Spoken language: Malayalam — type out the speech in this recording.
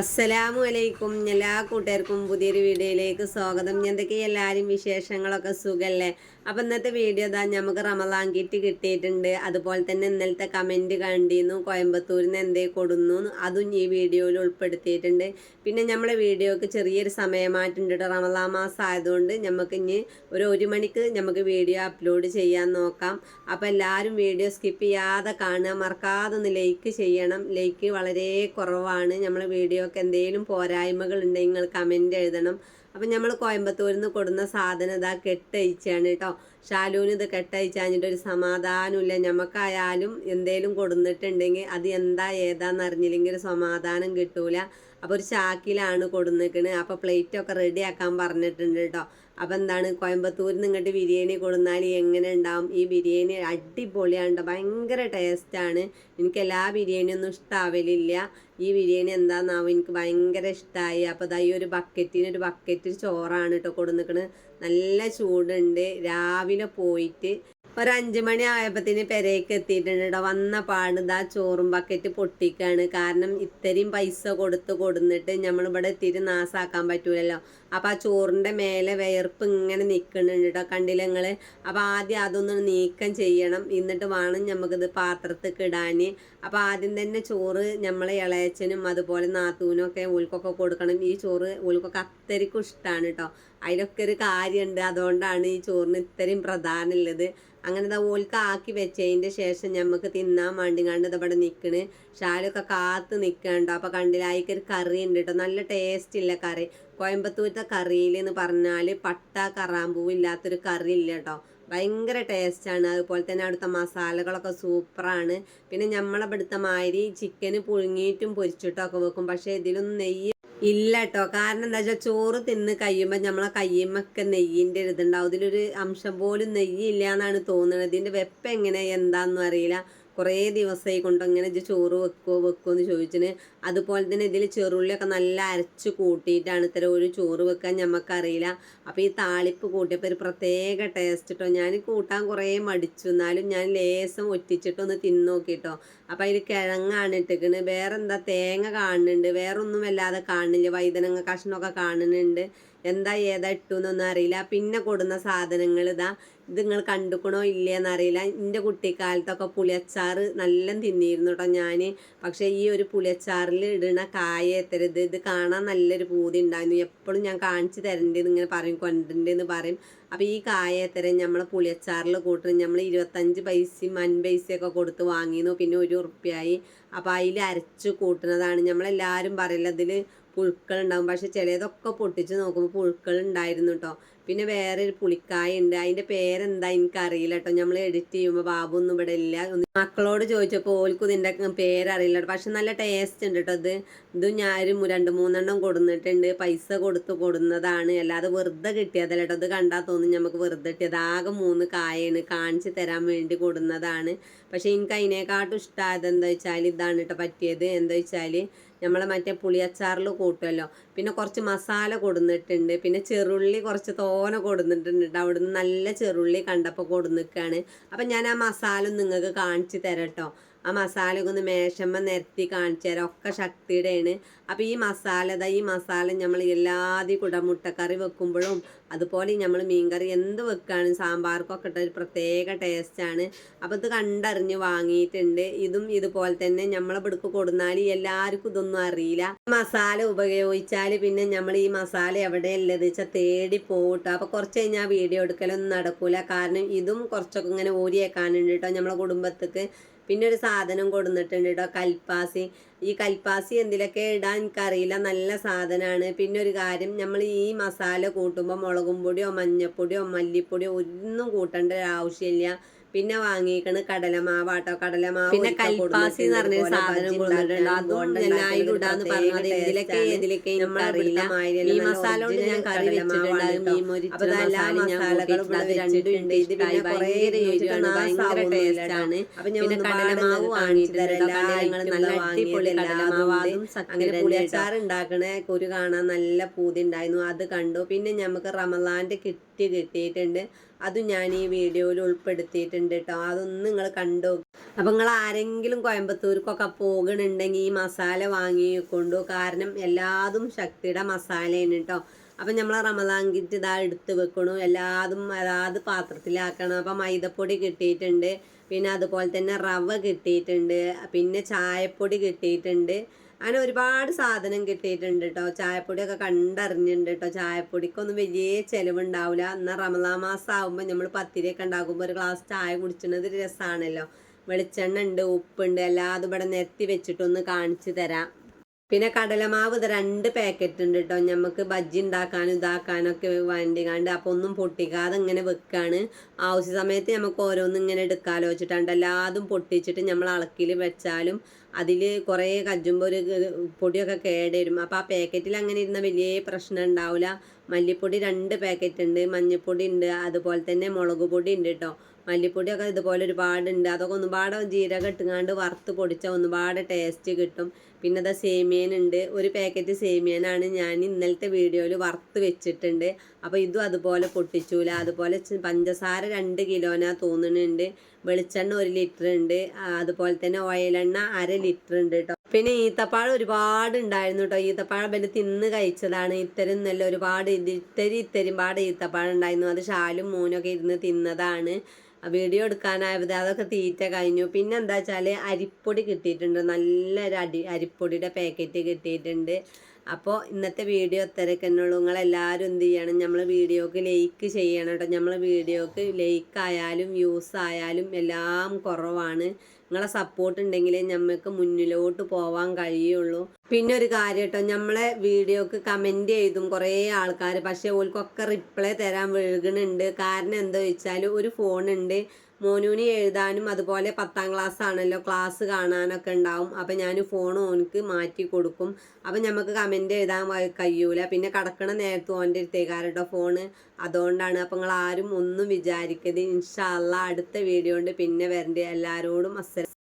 അസ്സലാമു അലൈക്കും. എല്ലാ കൂട്ടുകാർക്കും പുതിയൊരു വീഡിയോയിലേക്ക് സ്വാഗതം. എന്തൊക്കെ എല്ലാവരും വിശേഷങ്ങളൊക്കെ സുഖല്ലേ? അപ്പം ഇന്നത്തെ വീഡിയോ ഇതാ നമുക്ക് റമദാൻ കിറ്റ് കിട്ടിയിട്ടുണ്ട്. അതുപോലെ തന്നെ ഇന്നലത്തെ കമന്റ് കണ്ടിരുന്നു. കോയമ്പത്തൂരിൽ നിന്ന് എന്തേ കൊടുന്നു. അതും ഈ വീഡിയോയിൽ ഉൾപ്പെടുത്തിയിട്ടുണ്ട്. പിന്നെ നമ്മളെ വീഡിയോക്ക് ചെറിയൊരു സമയമായിട്ടുണ്ട് കേട്ടോ റമദാൻ മാസം ആയതുകൊണ്ട് നമുക്ക് ഇനി ഒരു ഒരു മണിക്ക് നമുക്ക് വീഡിയോ അപ്ലോഡ് ചെയ്യാൻ നോക്കാം. അപ്പോൾ എല്ലാവരും വീഡിയോ സ്കിപ്പ് ചെയ്യാതെ കാണുക. മറക്കാതെ ഒന്ന് ലൈക്ക് ചെയ്യണം. ലൈക്ക് വളരെ കുറവാണ് നമ്മളെ വീഡിയോക്ക് എന്തെങ്കിലും പോരായ്മകൾ ഉണ്ടെങ്കിൽ നിങ്ങൾ കമന്റ് എഴുതണം. അപ്പം നമ്മൾ കോയമ്പത്തൂരിൽ നിന്ന് കൊടുന്ന സാധനം ഇതാ കെട്ടയച്ചാണ് കേട്ടോ ഷാലൂന് ഇത് കെട്ടയച്ചാഞ്ഞിട്ട് ഒരു സമാധാനമില്ല ഞമ്മക്കായാലും എന്തേലും കൊടുന്നിട്ടുണ്ടെങ്കിൽ അത് എന്താ ഏതാന്ന് അറിഞ്ഞില്ലെങ്കിൽ ഒരു സമാധാനം കിട്ടൂല. അപ്പോൾ ഒരു ചാക്കിലാണ് കൊടുന്നിക്കണ്. അപ്പോൾ പ്ലേറ്റൊക്കെ റെഡി ആക്കാൻ പറഞ്ഞിട്ടുണ്ട് കേട്ടോ അപ്പോൾ എന്താണ് കോയമ്പത്തൂരിൽ നിന്ന് ഇങ്ങോട്ട് ബിരിയാണി കൊടുന്നാൽ എങ്ങനെ ഉണ്ടാവും ഈ ബിരിയാണി അടിപൊളിയാണ് ഭയങ്കര ടേസ്റ്റാണ് എനിക്ക് എല്ലാ ബിരിയാണിയൊന്നും ഇഷ്ടാവലില്ല. ഈ ബിരിയാണി എന്താണെന്നാവും എനിക്ക് ഭയങ്കര ഇഷ്ടമായി അപ്പോൾ ഇതാ ഈ ഒരു ബക്കറ്റിന് ഒരു ബക്കറ്റ് ചോറാണ് കേട്ടോ കൊടുന്നിക്കണ്. നല്ല ചൂടുണ്ട്. രാവിലെ പോയിട്ട് ഒരു അഞ്ച് മണി ആയപ്പത്തിന് പെരയ്ക്ക് എത്തിയിട്ടുണ്ട് കേട്ടോ വന്ന പാടുത ചോറും ബക്കറ്റ് പൊട്ടിക്കാണ്. കാരണം ഇത്രയും പൈസ കൊടുത്ത് കൊടുന്നിട്ട് നമ്മളിവിടെ എത്തിയിട്ട് നാസാക്കാൻ പറ്റൂലല്ലോ. അപ്പോൾ ആ ചോറിന്റെ മേലെ വിയർപ്പ് ഇങ്ങനെ നിൽക്കുന്നുണ്ട് കേട്ടോ കണ്ടില്ല നിങ്ങൾ അപ്പോൾ ആദ്യം അതൊന്ന് നീക്കം ചെയ്യണം. എന്നിട്ട് വേണം നമുക്കിത് പാത്രത്തേക്ക് ഇടാൻ അപ്പോൾ ആദ്യം തന്നെ ചോറ് നമ്മളെ ഇളയച്ചനും അതുപോലെ നാത്തൂനും ഒക്കെ ഉൽക്കൊക്കെ കൊടുക്കണം. ഈ ചോറ് ഉൽക്കൊക്കെ അത്രയ്ക്കും ഇഷ്ടമാണ് കേട്ടോ അതിലൊക്കെ ഒരു കാര്യമുണ്ട് അതുകൊണ്ടാണ് ഈ ചോറിന് ഇത്രയും പ്രധാനമുള്ളത് അങ്ങനെ ഓൽക്ക് ആക്കി വെച്ചതിന്റെ ശേഷം നമുക്ക് തിന്നാൻ വേണ്ടി കണ്ട് ഇവിടെ നിൽക്കണ് ഷാലൊക്കെ കാത്ത് നിൽക്കണ്ടോ അപ്പോൾ കണ്ടില്ല? അതിക്കൊരു കറി ഉണ്ട് കേട്ടോ നല്ല ടേസ്റ്റ് ഉള്ള കറി. കോയമ്പത്തൂരത്തെ കറിയിൽ എന്ന് പറഞ്ഞാൽ പട്ട കറാമ്പൂവ് ഇല്ലാത്തൊരു കറി ഇല്ല കേട്ടോ ഭയങ്കര ടേസ്റ്റാണ് അതുപോലെ തന്നെ അവിടുത്തെ മസാലകളൊക്കെ സൂപ്പറാണ് പിന്നെ നമ്മളിവിടുത്തെ മാതിരി ചിക്കന് പുഴുങ്ങിയിട്ടും പൊരിച്ചിട്ടൊക്കെ വെക്കും. പക്ഷേ ഇതിലൊന്നും നെയ്യ് ഇല്ല കേട്ടോ കാരണം എന്താ വെച്ചാൽ ചോറ് തിന്ന് കഴിയുമ്പോൾ നമ്മളെ കയ്യുമൊക്കെ നെയ്യിന്റെ ഒരിതുണ്ടാവും. ഇതിലൊരു അംശം പോലും നെയ്യില്ല എന്നാണ് തോന്നുന്നത് ഇതിന്റെ വെപ്പ് എങ്ങനെ എന്താണെന്നും അറിയില്ല. കുറേ ദിവസമായി കൊണ്ട് അങ്ങനെ ഇത് ചോറ് വെക്കുമോ വെക്കുമോ എന്ന് ചോദിച്ചിന്. അതുപോലെ തന്നെ ഇതിൽ ചെറുള്ളിയൊക്കെ നല്ല അരച്ച് കൂട്ടിയിട്ടാണ് ഇത്തരം ഒരു ചോറ് വെക്കാൻ ഞമ്മക്കറിയില്ല. അപ്പോൾ ഈ താളിപ്പ് കൂട്ടിയപ്പോൾ ഒരു പ്രത്യേക ടേസ്റ്റ് കേട്ടോ ഞാൻ കൂട്ടാൻ കുറേ മടിച്ചു. എന്നാലും ഞാൻ ലേസം ഒറ്റിച്ചിട്ടൊന്ന് തിന്നോക്കി നോക്കിട്ടോ. അപ്പോൾ അതിൽ കിഴങ്ങാണ് ഇട്ടിക്കണ്. വേറെ എന്താ തേങ്ങ കാണുന്നുണ്ട്. വേറൊന്നും വല്ലാതെ കാണുന്നില്ല. വൈതനങ്ങ കഷ്ണമൊക്കെ കാണുന്നുണ്ട്. എന്താ ഏതാ ഇട്ടുന്നൊന്നും അറിയില്ല. പിന്നെ കൊടുന്ന സാധനങ്ങൾ ഇതാ ഇത് നിങ്ങൾ കണ്ടുക്കണോ ഇല്ലയെന്ന് അറിയില്ല. എന്റെ കുട്ടിക്കാലത്തൊക്കെ പുളിയച്ചാറ് നല്ല തിന്നിരുന്നു കേട്ടോ ഞാൻ പക്ഷേ ഈ ഒരു പുളിയച്ചാറിൽ ഇടുന്ന കായ എത്തരുത് ഇത് കാണാൻ നല്ലൊരു പൂതി ഉണ്ടായിരുന്നു എപ്പോഴും ഞാൻ കാണിച്ചു തരണ്ടേന്ന് ഇങ്ങനെ പറയും കൊണ്ടുണ്ടെന്ന് പറയും. അപ്പോൾ ഈ കായത്തരം നമ്മൾ പുളിയച്ചാറിൽ കൂട്ടി നമ്മൾ ഇരുപത്തഞ്ച് പൈസയും അൻപൈസയൊക്കെ കൊടുത്ത് വാങ്ങിയിരുന്നു പിന്നെ ഒരു ഉറുപ്പ്യായി. അപ്പോൾ അതിൽ അരച്ച് കൂട്ടുന്നതാണ്. നമ്മളെല്ലാവരും പറയില്ല അതിൽ പുഴുക്കളുണ്ടാകും പക്ഷെ ചിലതൊക്കെ പൊട്ടിച്ച് നോക്കുമ്പോൾ പുഴുക്കൾ ഉണ്ടായിരുന്നു കേട്ടോ പിന്നെ വേറെ ഒരു പുളിക്കായ ഉണ്ട്. അതിന്റെ പേരെന്താ എനിക്കറിയില്ല കേട്ടോ. നമ്മൾ എഡിറ്റ് ചെയ്യുമ്പോൾ ബാബു ഒന്നും ഇവിടെ ഇല്ല. മക്കളോട് ചോദിച്ചപ്പോൾ ഓൽക്കും ഇതിന്റെ പേരറിയില്ല പക്ഷെ നല്ല ടേസ്റ്റ് ഉണ്ട് കേട്ടോ ഇത്. ഇത് ഞാനും രണ്ട് മൂന്നെണ്ണം കൊടുന്നിട്ടുണ്ട്. പൈസ കൊടുത്ത് കൊടുന്നതാണ്. അല്ലാതെ വെറുതെ കിട്ടിയതല്ല കേട്ടോ. ഇത് കണ്ടാൽ തോന്നും നമുക്ക് വെറുതെ കിട്ടിയത്. ആകെ മൂന്ന് കായാണ് കാണിച്ച് തരാൻ വേണ്ടി കൊടുന്നതാണ്. പക്ഷേ എനിക്ക് അതിനേക്കാട്ടും ഇഷ്ടമായത് എന്താ വെച്ചാൽ ഇതാണ് കേട്ടോ പറ്റിയത്. എന്താ വെച്ചാൽ നമ്മളെ മറ്റേ പുളിയച്ചാറിൽ കൂട്ടുമല്ലോ പിന്നെ കുറച്ച് മസാല കൊടുന്നിട്ടുണ്ട്. പിന്നെ ചെറുള്ളി കുറച്ച് തോന കൊടുന്നിട്ടുണ്ട് അവിടുന്ന് നല്ല ചെറുള്ളി കണ്ടപ്പോൾ കൊടുന്നിക്കാണ്. അപ്പം ഞാൻ ആ മസാല നിങ്ങൾക്ക് കാണിച്ചു തരാം കേട്ടോ ആ മസാല ഒന്ന് മേശമ്മ നിരത്തി കാണിച്ചു തരാം. ഒക്കെ ശക്തിയുടെയാണ്. അപ്പോൾ ഈ മസാല ഇതാ ഈ മസാല നമ്മൾ എല്ലാതി കൂടെ മുട്ടക്കറി വെക്കുമ്പോഴും അതുപോലെ നമ്മൾ മീൻകറി എന്ത് വെക്കുകയാണ് സാമ്പാർക്കൊക്കെ ഇട്ട ഒരു പ്രത്യേക ടേസ്റ്റാണ് അപ്പോൾ ഇത് കണ്ടറിഞ്ഞ് വാങ്ങിയിട്ടുണ്ട്. ഇതും ഇതുപോലെ തന്നെ നമ്മളെ ഇവിടുക്ക് കൊടുന്നാൽ എല്ലാവർക്കും ഇതൊന്നും അറിയില്ല. മസാല ഉപയോഗിച്ചാൽ പിന്നെ നമ്മൾ ഈ മസാല എവിടെയല്ലത് വെച്ചാൽ തേടി പോകട്ടോ അപ്പോൾ കുറച്ച് കഴിഞ്ഞാൽ വീഡിയോ എടുക്കലൊന്നും നടക്കില്ല കാരണം ഇതും കുറച്ചൊക്കെ ഇങ്ങനെ ഓരിയേക്കാനുണ്ട് കേട്ടോ നമ്മളെ കുടുംബത്തേക്ക്. പിന്നെ ഒരു സാധനം കൊടുന്നിട്ടുണ്ട് കേട്ടോ കൽപ്പാസി. ഈ കൽപ്പാസി എന്തിലൊക്കെ ഇടാൻ എനിക്കറിയില്ല നല്ല സാധനമാണ് പിന്നെ ഒരു കാര്യം നമ്മൾ ഈ മസാല കൂട്ടുമ്പോൾ മുളകും പൊടിയോ മഞ്ഞപ്പൊടിയോ മല്ലിപ്പൊടിയോ ഒന്നും കൂട്ടേണ്ട ആവശ്യമില്ല. പിന്നെ വാങ്ങിക്കണ് കടലമാവാട്ടോ. കടലമാവ് പിന്നെ കൽപ്പാസി എന്ന് പറഞ്ഞ സാധനം കൊടുത്തിട്ടുണ്ട് അതുകൊണ്ട് എല്ലാവരും ഇടാന്ന് പറഞ്ഞത് ഇതിലൊക്കെ ഇതിലൊക്കെ അറിയില്ല. ഈ മസാല കൊണ്ട് ഞാൻ കറി വെച്ചിട്ടുണ്ട്. മൊരിച്ച ഇത് പിന്നെ കുറേ ഭയങ്കര അപ്പൊ കടലമാവ് വാങ്ങിയിട്ടുണ്ട് നല്ല അടിപൊളി കടലമാവാതും അങ്ങനെ പുളിയച്ചാർ ഉണ്ടാക്കണ കുരു കാണാൻ നല്ല പൂതി ഉണ്ടായിരുന്നു. അത് കണ്ടു. പിന്നെ നമുക്ക് റമലാന്റെ കിറ്റ് കിട്ടിയിട്ടുണ്ട്. അതും ഞാൻ ഈ വീഡിയോയിൽ ഉൾപ്പെടുത്തിയിട്ടുണ്ട് കേട്ടോ അതൊന്നും നിങ്ങൾ കണ്ടു? അപ്പം നിങ്ങൾ ആരെങ്കിലും കോയമ്പത്തൂർക്കൊക്കെ പോകണുണ്ടെങ്കിൽ ഈ മസാല വാങ്ങി കൊണ്ടു കാരണം എല്ലാതും ശക്തിയുടെ മസാലയാണ് കേട്ടോ അപ്പം നമ്മൾ റമദാൻ കിറ്റ് ഇതാ എടുത്ത് വെക്കണു. എല്ലാതും അതാത് പാത്രത്തിലാക്കണം. അപ്പം മൈദപ്പൊടി കിട്ടിയിട്ടുണ്ട്. പിന്നെ അതുപോലെ തന്നെ റവ കിട്ടിയിട്ടുണ്ട്. പിന്നെ ചായപ്പൊടി കിട്ടിയിട്ടുണ്ട്. അങ്ങനെ ഒരുപാട് സാധനം കിട്ടിയിട്ടുണ്ട് കേട്ടോ ചായപ്പൊടിയൊക്കെ കണ്ടറിഞ്ഞിട്ടുണ്ട് കേട്ടോ ചായപ്പൊടിക്കൊന്നും വലിയ ചിലവുണ്ടാവില്ല എന്നാൽ റമദാ മാസം ആകുമ്പോൾ നമ്മൾ പത്തിരിയൊക്കെ ഉണ്ടാക്കുമ്പോൾ ഒരു ഗ്ലാസ് ചായ കുടിക്കുന്നത് രസമാണല്ലോ വെളിച്ചെണ്ണ ഉണ്ട് ഉപ്പുണ്ട് എല്ലാതും ഇവിടെ നിരത്തി വെച്ചിട്ടൊന്ന് കാണിച്ചു തരാം. പിന്നെ കടലമാവ് രണ്ട് പാക്കറ്റ് ഉണ്ട് കേട്ടോ നമുക്ക് ബജ്ജി ഉണ്ടാക്കാനും ഇതാക്കാനും ഒക്കെ വേണ്ടി കണ്ട് അപ്പോൾ ഒന്നും പൊട്ടിക്കാതെ ഇങ്ങനെ വെക്കാണ്. ആവശ്യ സമയത്ത് നമുക്ക് ഓരോന്നും ഇങ്ങനെ എടുക്കാലോ വെച്ചിട്ടുണ്ട് എല്ലാതും പൊട്ടിച്ചിട്ട് നമ്മൾ അളക്കിൽ വെച്ചാലും അതിൽ കുറേ കജ്ജുമ്പോൾ ഒരു പൊടിയൊക്കെ കേടരും. അപ്പോൾ ആ പാക്കറ്റിൽ അങ്ങനെ ഇരുന്ന വലിയ പ്രശ്നം ഉണ്ടാവില്ല മല്ലിപ്പൊടി രണ്ട് പാക്കറ്റ് ഉണ്ട് മഞ്ഞൾപ്പൊടി ഉണ്ട് അതുപോലെ തന്നെ മുളക് പൊടി ഉണ്ട് കേട്ടോ മല്ലിപ്പൊടിയൊക്കെ ഇതുപോലെ ഒരുപാടുണ്ട് അതൊക്കെ ഒന്നുപാടെ ജീരകം ഇട്ടുങ്ങാണ്ട് വറുത്ത് പൊടിച്ചാൽ ഒന്നുപാടെ ടേസ്റ്റ് കിട്ടും. പിന്നെ അത് സേമിയനുണ്ട് ഒരു പാക്കറ്റ് സേമിയനാണ് ഞാൻ ഇന്നലത്തെ വീഡിയോയിൽ വറുത്ത് വെച്ചിട്ടുണ്ട്. അപ്പോൾ ഇതും അതുപോലെ പൊട്ടിച്ചൂല. അതുപോലെ പഞ്ചസാര രണ്ട് കിലോനാ തോന്നുന്നുണ്ട് വെളിച്ചെണ്ണ ഒരു ലിറ്റർ ഉണ്ട്. അതുപോലെ തന്നെ ഓയിലെണ്ണ അര ലിറ്റർ ഉണ്ട് കേട്ടോ പിന്നെ ഈത്തപ്പാഴം ഒരുപാട് ഉണ്ടായിരുന്നു കേട്ടോ ഈത്തപ്പാഴം പിന്നെ തിന്ന് കഴിച്ചതാണ്. ഇത്തരം നല്ല ഒരുപാട് ഇത് ഇത്തരി ഇത്തരും പാട് ഈത്തപ്പാഴം ഉണ്ടായിരുന്നു. അത് ഷാലും മൂനൊക്കെ ഇരുന്ന് തിന്നതാണ്. വീഡിയോ എടുക്കാനായത് അതൊക്കെ തീറ്റ കഴിഞ്ഞു. പിന്നെ എന്താ വെച്ചാൽ അരിപ്പൊടി കിട്ടിയിട്ടുണ്ട്. നല്ലൊരു അടി അരിപ്പൊടിയുടെ പാക്കറ്റ് കിട്ടിയിട്ടുണ്ട്. അപ്പോൾ ഇന്നത്തെ വീഡിയോ ഇത്രയൊക്കെ നിങ്ങൾ നിങ്ങളെല്ലാവരും എന്ത് ചെയ്യണം? നമ്മൾ വീഡിയോക്ക് ലൈക്ക് ചെയ്യണം കേട്ടോ. നമ്മൾ വീഡിയോക്ക് ലൈക്ക് ആയാലും വ്യൂസ് ആയാലും എല്ലാം കുറവാണ്. നിങ്ങളെ സപ്പോർട്ട് ഉണ്ടെങ്കിലേ നമുക്ക് മുന്നിലോട്ട് പോവാൻ കഴിയുള്ളൂ. പിന്നെ ഒരു കാര്യം കേട്ടോ. നമ്മളെ വീഡിയോക്ക് കമന്റ് ചെയ്തും കുറേ ആൾക്കാർ പക്ഷേ ഓൽക്കൊക്കെ റിപ്ലൈ തരാൻ വിഴുകണുണ്ട് കാരണം എന്താ വെച്ചാൽ ഒരു ഫോണുണ്ട് മോനൂന് എഴുതാനും അതുപോലെ പത്താം ക്ലാസ് ആണല്ലോ ക്ലാസ് കാണാനൊക്കെ ഉണ്ടാവും. അപ്പം ഞാൻ ഫോൺ ഓനക്ക് മാറ്റി കൊടുക്കും. അപ്പം നമുക്ക് കമന്റ് എഴുതാൻ കഴിയൂല. പിന്നെ കിടക്കണ നേരത്ത് ഓന്റെ അടുത്തേക്കാരട്ടോ ഫോണ് അതുകൊണ്ടാണ് അപ്പം നിങ്ങൾ ആരും ഒന്നും വിചാരിക്കരുത്. ഇൻഷാല്ല അടുത്ത വീഡിയോ കൊണ്ട് പിന്നെ വരണ്ടേ. എല്ലാവരോടും അസ്സലാം